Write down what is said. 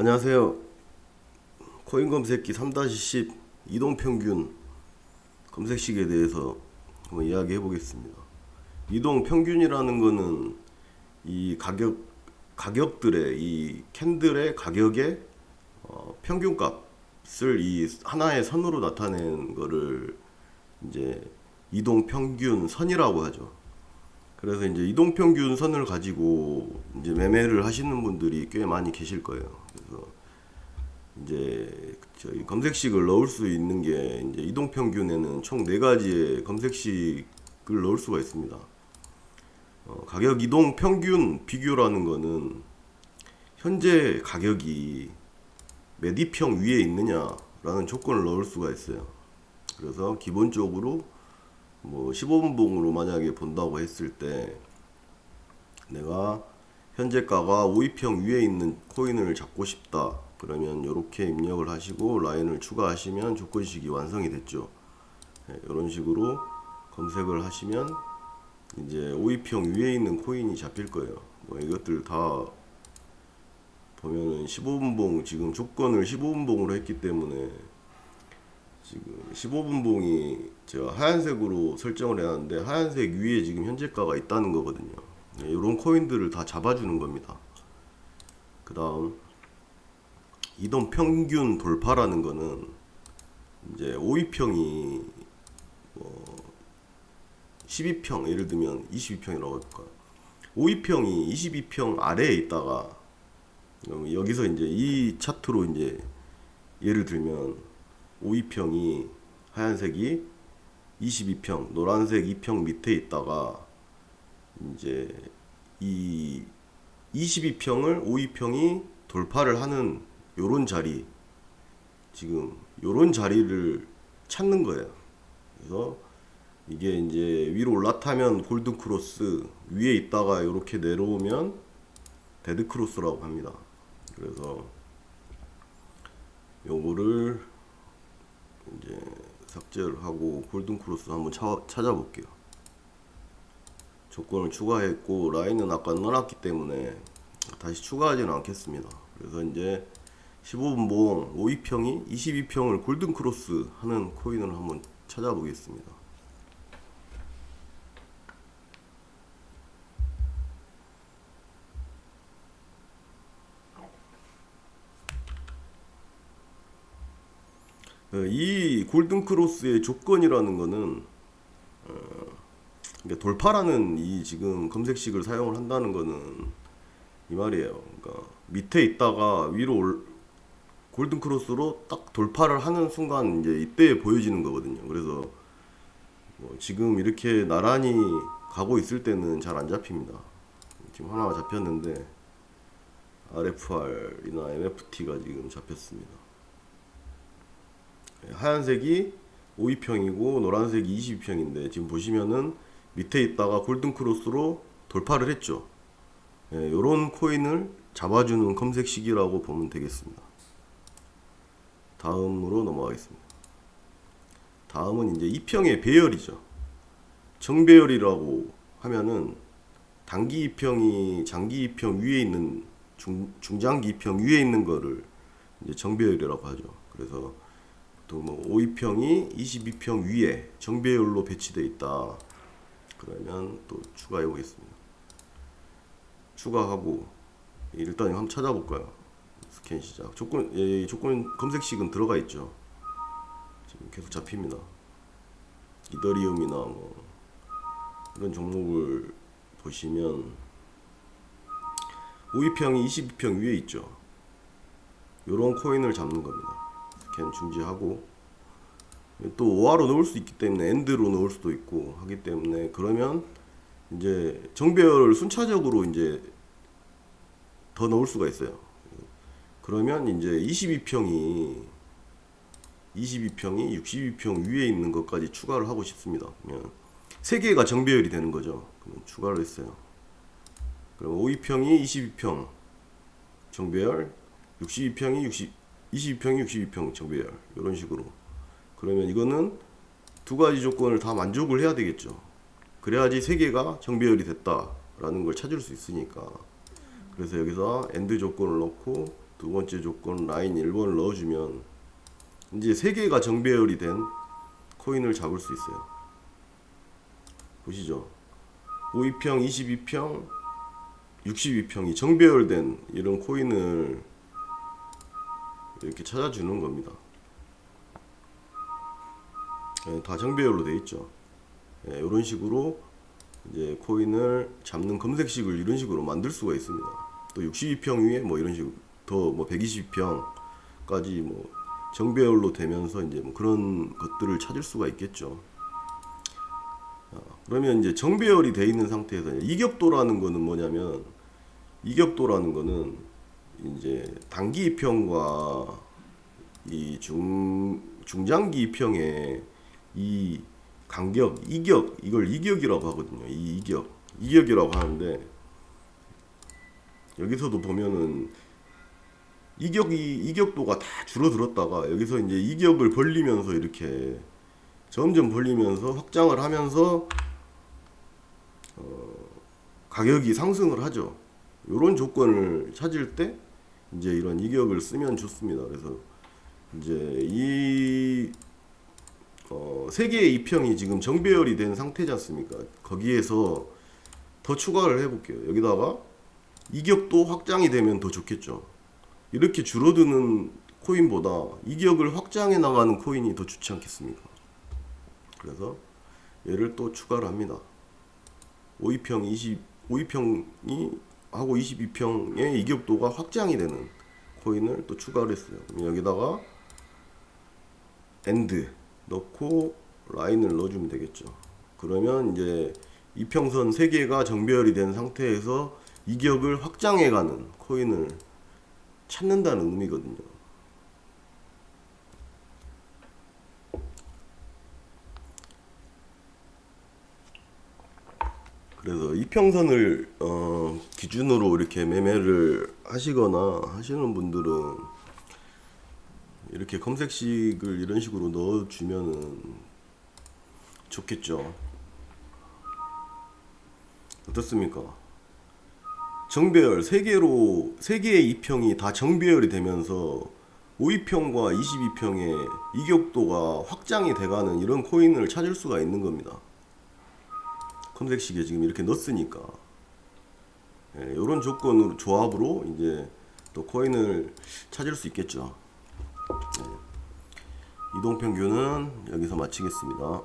안녕하세요. 코인 검색기 3-10 이동평균 검색식에 대해서 한번 이야기해 보겠습니다. 이동평균이라는 거는 이 가격, 가격들의 이 캔들의 가격의 어, 평균값을 이 하나의 선으로 나타낸 거를 이제 이동평균 선이라고 하죠. 그래서 이제 이동평균 선을 가지고 이제 매매를 하시는 분들이 꽤 많이 계실 거예요. 그래서 이제 저희 검색식을 넣을 수 있는 게 이제 이동 평균에는 총 네 가지의 검색식을 넣을 수가 있습니다. 어, 가격 이동 평균 비교라는 거는 현재 가격이 몇 이평 위에 있느냐라는 조건을 넣을 수가 있어요. 그래서 기본적으로 뭐 15분봉으로 만약에 본다고 했을 때 내가 현재가가 5위평 위에 있는 코인을 잡고 싶다. 그러면 이렇게 입력을 하시고 라인을 추가하시면 조건식이 완성이 됐죠. 이런 식으로 검색을 하시면 이제 5위평 위에 있는 코인이 잡힐 거예요. 뭐 이것들 다 보면은 15분봉 지금 조건을 15분봉으로 했기 때문에 지금 15분봉이 제가 하얀색으로 설정을 해놨는데 하얀색 위에 지금 현재가가 있다는 거거든요. 이런 코인들을 다 잡아주는 겁니다. 그 다음 이동 평균 돌파라는 거는 이제 5위평이 뭐 12평 예를 들면 22평이라고 할까 5위평이 22평 아래에 있다가 여기서 이제 이 차트로 이제 예를 들면 5위평이 하얀색이 22평, 노란색 2평 밑에 있다가 이제 이 22평을 5위평이 돌파를 하는 요런 자리 지금 요런 자리를 찾는 거예요. 그래서 이게 이제 위로 올라타면 골든 크로스 위에 있다가 이렇게 내려오면 데드 크로스라고 합니다. 그래서 요거를 이제 삭제를 하고 골든 크로스 한번 차, 찾아볼게요. 조건을 추가했고 라인은 아까 넣어놨기 때문에 다시 추가하지는 않겠습니다. 그래서 이제 15분봉 5위평이 22평을 골든 크로스 하는 코인을 한번 찾아보겠습니다. 어, 이 골든 크로스의 조건이라는 어, 이게 돌파라는 이 지금 검색식을 사용을 한다는 거는 이 말이에요. 그러니까 밑에 있다가 위로 올, 골든 크로스로 딱 돌파를 하는 순간 이제 이때 보여지는 거거든요. 그래서 뭐 지금 이렇게 나란히 가고 있을 때는 잘 안 잡힙니다. 지금 하나가 잡혔는데 RFR이나 MFT가 지금 잡혔습니다. 하얀색이 5위평이고 노란색이 22평인데 지금 보시면은 밑에 있다가 골든 크로스로 돌파를 했죠. 예, 요런 코인을 잡아주는 검색식이라고 보면 되겠습니다. 다음으로 넘어가겠습니다. 다음은 이제 2평의 배열이죠. 정배열이라고 하면은 단기 2평이 장기 2평 위에 있는 중, 중장기 2평 위에 있는 거를 이제 정배열이라고 하죠. 그래서 또뭐 5위평이 22평 위에 정배열로 배치되어 있다. 그러면 또 추가해 보겠습니다. 추가하고 일단 한번 찾아볼까요? 스캔 시작. 조건 예, 조건 검색식은 들어가 있죠. 지금 계속 잡힙니다. 이더리움이나 뭐 이런 종목을 보시면 5위평이 22평 위에 있죠. 요런 코인을 잡는 겁니다. 스캔 중지하고 또 5화로 넣을 수 있기 때문에 엔드로 넣을 수도 있고 하기 때문에 그러면 이제 정배열을 순차적으로 이제 더 넣을 수가 있어요. 그러면 이제 22평이 22평이 62평 위에 있는 것까지 추가를 하고 싶습니다. 그러면 세 개가 정배열이 되는 거죠. 그러면 추가를 했어요. 그럼 5위평이 22평 정배열, 62평이 60 22평이 62평 정배열 이런 식으로 그러면 이거는 두 가지 조건을 다 만족을 해야 되겠죠. 그래야지 세 개가 정배열이 됐다라는 걸 찾을 수 있으니까. 그래서 여기서 엔드 조건을 넣고 두 번째 조건 라인 1번을 넣어주면 이제 세 개가 정배열이 된 코인을 잡을 수 있어요. 보시죠. 52평, 22평, 62평이 정배열된 이런 코인을 이렇게 찾아주는 겁니다. 예, 다 정배열로 돼 있죠. 예, 이런 식으로 이제 코인을 잡는 검색식을 이런 식으로 만들 수가 있습니다. 또 62평 위에 뭐 이런 식으로 더 뭐 120평까지 뭐 정배열로 되면서 이제 뭐 그런 것들을 찾을 수가 있겠죠. 아, 그러면 이제 정배열이 돼 있는 상태에서 이격도라는 거는 뭐냐면 이격도라는 거는 이제 단기 입형과 이 중 중장기 입형의 이 간격 이격 이걸 이격이라고 하거든요. 이 이격 이격이라고 하는데 여기서도 보면은 이격이 이격도가 다 줄어들었다가 여기서 이제 이격을 벌리면서 이렇게 점점 벌리면서 확장을 하면서 어, 가격이 상승을 하죠. 이런 조건을 찾을 때 이제 이런 이격을 쓰면 좋습니다. 그래서 이제 이 어, 세 개의 이평이 지금 정배열이 된 상태지 않습니까? 거기에서 더 추가를 해볼게요. 여기다가 이격도 확장이 되면 더 좋겠죠. 이렇게 줄어드는 코인보다 이격을 확장해 나가는 코인이 더 좋지 않겠습니까? 그래서 얘를 또 추가를 합니다. 52평 20 52평이 하고 22평의 이격도가 확장이 되는 코인을 또 추가를 했어요. 여기다가 엔드 넣고 라인을 넣어주면 되겠죠. 그러면 이제 이평선 3개가 정배열이 된 상태에서 이 격을 확장해가는 코인을 찾는다는 의미거든요. 그래서 이평선을 어, 기준으로 이렇게 매매를 하시거나 하시는 분들은 이렇게 검색식을 이런 식으로 넣어주면은 좋겠죠. 어떻습니까? 정배열 세 개로 세 개의 이평이 다 정배열이 되면서 52평과 22평의 이격도가 확장이 돼가는 이런 코인을 찾을 수가 있는 겁니다. 검색식에 지금 이렇게 넣었으니까 예, 이런 조건으로 조합으로 이제 또 코인을 찾을 수 있겠죠. 예. 이동평균은 여기서 마치겠습니다.